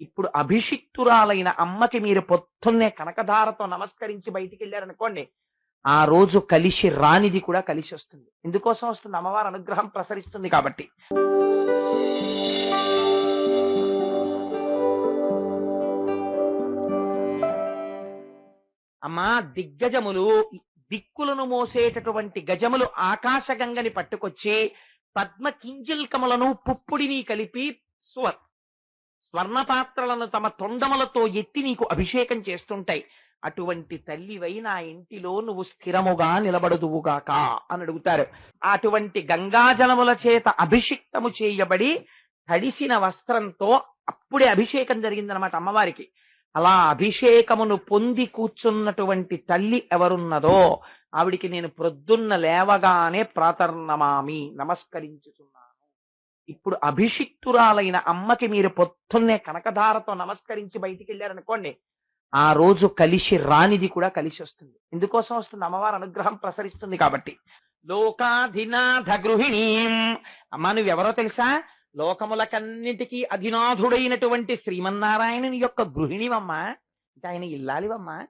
ఇప్పుడు అభిషిక్తురాలైన అమ్మకి మీరు పొద్దున్నే కనకధారతో నమస్కరించి బయటికి వెళ్ళారనుకోండి ఆ రోజు కలిసి రానిది కూడా కలిసి వస్తుంది ఎందుకోసం వస్తుంది అమ్మవారి అనుగ్రహం ప్రసరిస్తుంది కాబట్టి. అమ్మా దిగ్గజములు దిక్కులను మోసేటటువంటి గజములు ఆకాశగంగని పట్టుకొచ్చి పద్మ కింజిల్కములను పుప్పుడిని కలిపి స్వర్ స్వర్ణపాత్రలను తమ తొండములతో ఎత్తి నీకు అభిషేకం చేస్తుంటాయి. అటువంటి తల్లివై నా ఇంటిలో నువ్వు స్థిరముగా నిలబడుదువుగాక అని అడుగుతారు. అటువంటి గంగాజలముల చేత అభిషిక్తము చేయబడి తడిసిన వస్త్రంతో అప్పుడే అభిషేకం జరిగిందనమాట అమ్మవారికి. అలా అభిషేకమును పొంది కూర్చున్నటువంటి తల్లి ఎవరున్నదో ఆవిడికి నేను ప్రొద్దున్న లేవగానే ప్రాతర్నమామి నమస్కరించుతున్నాను ఇప్పుడు అభిషిక్తురాలైన అమ్మకి మీరు పొద్దున్నే కనకధారతో నమస్కరించి బయటికి వెళ్ళారనుకోండి ఆ రోజు కలిసి రానిది కూడా కలిసి వస్తుంది. ఎందుకోసం వస్తుంది? అమ్మవారి అనుగ్రహం ప్రసరిస్తుంది కాబట్టి. లోకాధినాథ గృహిణీ అమ్మా నువ్వెవరో తెలుసా? లోకములకన్నిటికీ అధినాథుడైనటువంటి శ్రీమన్నారాయణుని యొక్క గృహిణివమ్మా. అంటే ఆయన ఇల్లాలివమ్మా.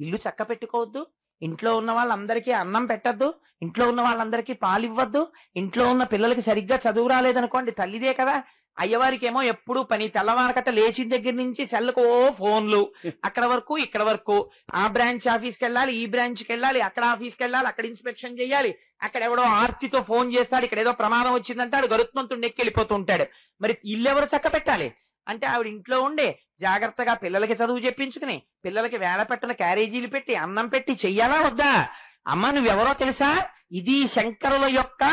ఇల్లు చక్క పెట్టుకోవద్దు ఇంట్లో ఉన్న వాళ్ళందరికీ అన్నం పెట్టద్దు ఇంట్లో ఉన్న వాళ్ళందరికీ పాలు ఇవ్వద్దు ఇంట్లో ఉన్న పిల్లలకి సరిగ్గా చదువు రాలేదనుకోండి తల్లిదే కదా. అయ్యవారికి ఏమో ఎప్పుడు పని తెల్లవారకట లేచిన దగ్గర నుంచి సెల్లకు ఓ ఫోన్లు. అక్కడ వరకు ఇక్కడ వరకు. ఆ బ్రాంచ్ ఆఫీస్కి వెళ్ళాలి ఈ బ్రాంచ్కి వెళ్ళాలి అక్కడ ఆఫీస్కి వెళ్ళాలి అక్కడ ఇన్స్పెక్షన్ చేయాలి. అక్కడ ఎవడో ఆర్తితో ఫోన్ చేస్తాడు ఇక్కడ ఏదో ప్రమాదం వచ్చిందంటాడు గరుత్మంతుడు నెక్కి వెళ్ళిపోతూ ఉంటాడు. మరి ఇల్లు ఎవరు చక్క పెట్టాలి అంటే ఆవిడ ఇంట్లో ఉండే జాగ్రత్తగా పిల్లలకి చదువు చెప్పించుకుని పిల్లలకి వేళ పెట్టిన క్యారేజీలు పెట్టి అన్నం పెట్టి చెయ్యాలా వద్దా? అమ్మ నువ్వెవరో తెలుసా? ఇది శంకరుల యొక్క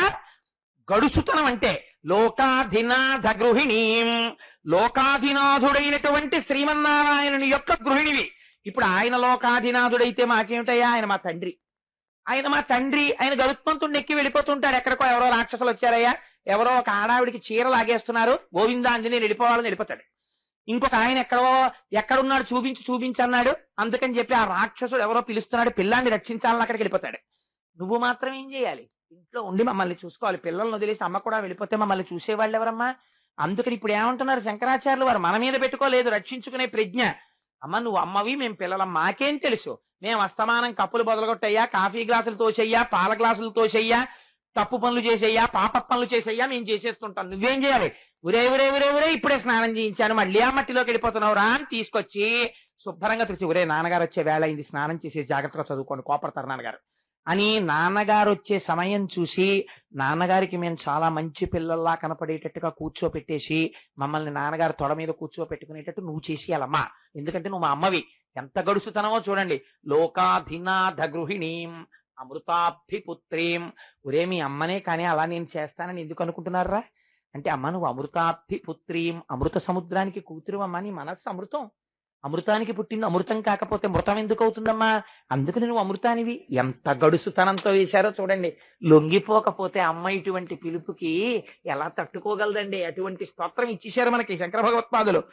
గడుసుతనం అంటే లోకాధినాథ గృహిణీ. లోకాధినాథుడైనటువంటి శ్రీమన్నారాయణుని యొక్క గృహిణివి. ఇప్పుడు ఆయన లోకాధినాథుడైతే మాకేమిటయ్యా? ఆయన మా తండ్రి. ఆయన మా తండ్రి ఆయన గరుత్మంతుడిని ఎక్కి వెళ్ళిపోతుంటాడు. ఎక్కడికో ఎవరో రాక్షసులు వచ్చారయ్యా. ఎవరో ఒక ఆడావిడికి చీర లాగేస్తున్నారు. గోవిందాంజనేయులు వెళ్ళిపోవాలని వెళ్ళిపోతాడు. ఇంకొక ఆయన ఎక్కడో ఎక్కడున్నాడు చూపించి చూపించి అన్నాడు. అందుకని చెప్పి ఆ రాక్షసుడు ఎవరో పిలుస్తున్నాడు. పిల్లాన్ని రక్షించాలని అక్కడికి వెళ్ళిపోతాడు. నువ్వు మాత్రం ఏం చేయాలి? ఇంట్లో ఉండి మమ్మల్ని చూసుకోవాలి. పిల్లల్ని వదిలేసి అమ్మ కూడా వెళ్ళిపోతే మమ్మల్ని చూసేవాళ్ళు ఎవరమ్మా? అందుకని ఇప్పుడు ఏమంటున్నారు శంకరాచార్యులు? వారు మన మీద పెట్టుకోలేదు. రక్షించుకునే ప్రజ్ఞ. అమ్మ నువ్వు అమ్మవి మేము పిల్లలం. మాకేం తెలుసు? మేము అస్తమానం కప్పులు బొదలగొట్టయ్యా కాఫీ గ్లాసులు తోచెయ్యా పాల గ్లాసులు తోచెయ్యా తప్పు పనులు చేసేయ్యా పాప పనులు చేసేయ్యా మేము చేసేస్తుంటాం నువ్వేం చేయాలి? ఉరే ఉరే ఉరే ఉరే ఇప్పుడే స్నానం చేయించాను మళ్ళీ ఆ మట్టిలోకి వెళ్ళిపోతున్నావు రా అని తీసుకొచ్చి శుభ్రంగా తెచ్చి ఉరే నాన్నగారు వచ్చే వేళ అయింది స్నానం చేసి జాగ్రత్తగా చదువుకోండి కోపడతారు నాన్నగారు. అని నాన్నగారు వచ్చే సమయం చూసి నాన్నగారికి మేము చాలా మంచి పిల్లల్లా కనపడేటట్టుగా కూర్చోపెట్టేసి మమ్మల్ని నాన్నగారు తొడ మీద కూర్చోపెట్టుకునేటట్టు నువ్వు చేసేయాలమ్మా. ఎందుకంటే నువ్వు మా అమ్మవి. ఎంత గడుసుతనమో చూడండి. లోకాధినాథ గృహిణీం అమృతాబ్ధిపుత్రీం ఒరే మీ అమ్మనే కానీ అలా నేను చేస్తానని ఎందుకు అనుకుంటున్నారా? అంటే అమ్మ నువ్వు అమృతాబ్ధిపుత్రీం అమృత సముద్రానికి కూతురు అమ్మ నీ మనస్సు అమృతం. అమృతానికి పుట్టింది అమృతం కాకపోతే మృతం ఎందుకు అవుతుందమ్మా? అందుకు నువ్వు అమృతానివి. ఎంత గడుసుతనంతో వేశారో చూడండి. లొంగిపోకపోతే అమ్మ ఇటువంటి పిలుపుకి ఎలా తట్టుకోగలదండి? అటువంటి స్తోత్రం ఇచ్చేశారు మనకి శంకర భగవత్పాదులు.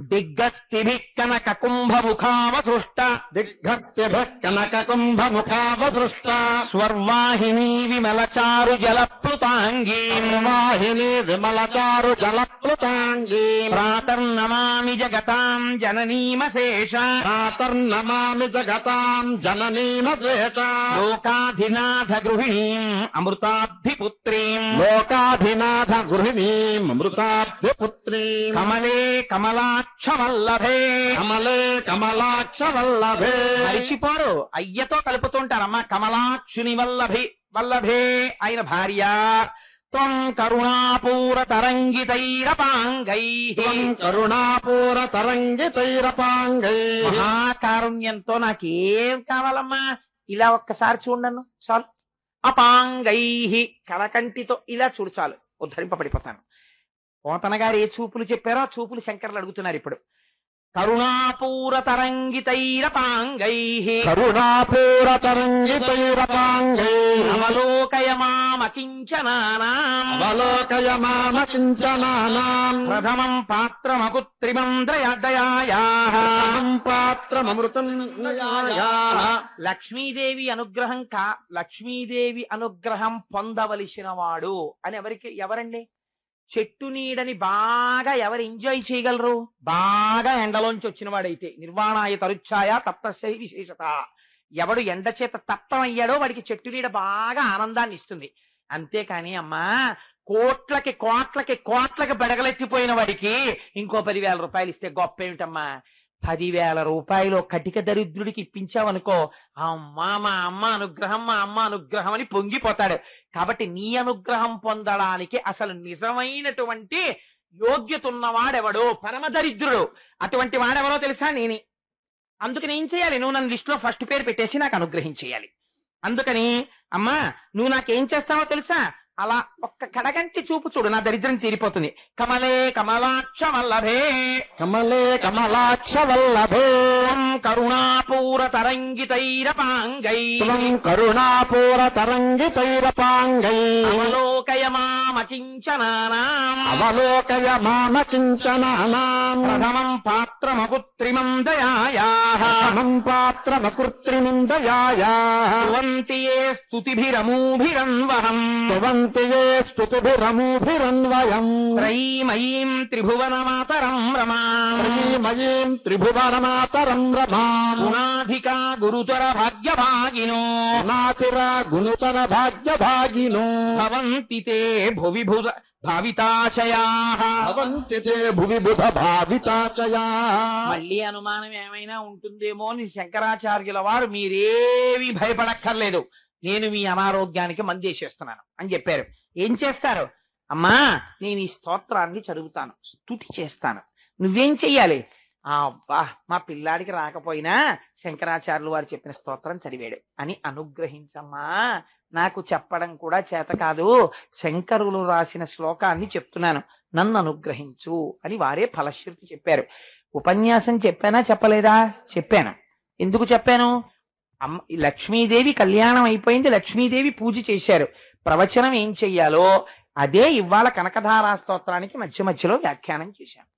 दिग्गस्तिभिः कनककुम्भमुखावसृष्ट दिग्गस्तिभिः कनककुम्भमुखावसृष्ट स्वर्वाहिनी विमलचारु प्लुतांगी वाहिनी विमलचारु जलप्लुताङ्गीम् प्रातर्नमामि जगताम् जननीमशेष। प्रातर्नमामि जगताम् जननीमशेष। लोकाधिनाथ गृहिणीम् अमृताब्धिपुत्रीम्। लोकाधिनाथ गृहिणीम् अमृताब्धिपुत्री కమలే కమలాక్షవల్లభే. కమలే కమలాక్షవల్లభే. మరిచిపోరు. అయ్యతో కలుపుతుంటారమ్మా కమలాక్షుని వల్లభి వల్లభే ఆయన భార్య. త్వం కరుణాపూర తరంగితైరపాంగై కరుణాపూర తరంగితైరపాంగై మహాకారుణ్యంతో నాకేం కావాలమ్మా? ఇలా ఒక్కసారి చూడను చాలు. అపాంగై. కలకంటితో ఇలా చూడు చాలు. ఉద్ధరింపబడిపోతాను. పోతన గారు ఏ చూపులు చెప్పారో ఆ చూపులు శంకర్లు అడుగుతున్నారు ఇప్పుడు. కరుణాపూర తరంగితైరపాంగై కరుణాపూర తరంగితైరపాంగై అవలోకయ మామ కించనానాం ప్రథమం పాత్రమపుత్రిమం దయాయాః పాత్రమృతం లక్ష్మీదేవి అనుగ్రహం కా లక్ష్మీదేవి అనుగ్రహం పొందవలసిన వాడు అని ఎవరికి ఎవరండి? చెట్టు నీడని బాగా ఎవరు ఎంజాయ్ చేయగలరు? బాగా ఎండలోంచి వచ్చిన వాడైతే నిర్వాణాయ తరుచ్ఛాయ తప్తశై విశేషత. ఎవడు ఎండ చేత తప్తమయ్యాడో వాడికి చెట్టు నీడ బాగా ఆనందాన్ని ఇస్తుంది. అంతేకాని అమ్మా కోట్లకి కోట్లకి కోట్లకి బెడగలెత్తిపోయిన వాడికి ఇంకో పదివేల రూపాయలు ఇస్తే గొప్ప ఏమిటమ్మా పదివేల రూపాయలు కటిక దరిద్రుడికి ఇప్పించావనుకో అమ్మా మా అమ్మ అనుగ్రహం మా అమ్మ అనుగ్రహం అని పొంగిపోతాడు. కాబట్టి నీ అనుగ్రహం పొందడానికి అసలు నిజమైనటువంటి యోగ్యత ఉన్నవాడెవడు? పరమ దరిద్రుడు. అటువంటి వాడెవరో తెలుసా నేనే. అందుకని ఏం చేయాలి? నువ్వు నన్ను లిస్టులో ఫస్ట్ పేరు పెట్టేసి నాకు అనుగ్రహించేయాలి. అందుకని అమ్మా నువ్వు నాకేం చేస్తావో తెలుసా? అలా కడగంటి చూపు చూడు నా దరిద్రం తీరిపోతుంది. కమలే కమలాక్ష వల్లభే కమలే కమలాక్ష వల్లభే కరుణాపూర తరంగితైరపాంగై త్వం కరుణాపూర తరంగితైరపాంగై అవలోకయ మామకించనానాం అవలోకయ మామ కించనానాం ప్రథమం పాత్రమపుత్రిమం దయాయాః. సమం పాత్రమకృత్రిమిం దయాయా. స్తువంతి ఏ స్తుతిభిరమూభిరన్వహం. స్తువంతి ఏ స్తుతిభిరమూభిరన్వయం త్రైమయీం త్రిభువనమాతరం రమాం. శ్రీమయీం త్రిభువనమాతరం రమాం. గుణాధికా గురుతర భాగ్యభాగినో. నాతిర గుణుతర భాగ్య భాగినో భవంతి తే భువి భవంతి తే భువి బుధ మళ్ళీ అనుమానం ఏమైనా ఉంటుందేమో అని శంకరాచార్యుల వారు మీరేమీ భయపడక్కర్లేదు. నేను మీ అనారోగ్యానికి మందేసేస్తున్నాను అని చెప్పారు. ఏం చేస్తారు? అమ్మా నేను ఈ స్తోత్రాన్ని చదువుతాను స్తుతి చేస్తాను. నువ్వేం చెయ్యాలి? ఆ అబ్బా మా పిల్లాడికి రాకపోయినా శంకరాచార్యులు వారు చెప్పిన స్తోత్రం చదివాడు అని అనుగ్రహించమ్మా. నాకు చెప్పడం కూడా చేత కాదు. శంకరులు రాసిన శ్లోకాన్ని చెప్తున్నాను. నన్ను అనుగ్రహించు అని వారే ఫలశ్రుతి చెప్పారు. ఉపన్యాసం చెప్పానా చెప్పలేదా? చెప్పాను. ఎందుకు చెప్పాను? అమ్మ ఈ లక్ష్మీదేవి కళ్యాణం అయిపోయింది లక్ష్మీదేవి పూజ చేశారు. ప్రవచనం ఏం చెయ్యాలో అదే ఇవాళ కనకధారా స్తోత్రానికి మధ్య మధ్యలో వ్యాఖ్యానం చేశాను.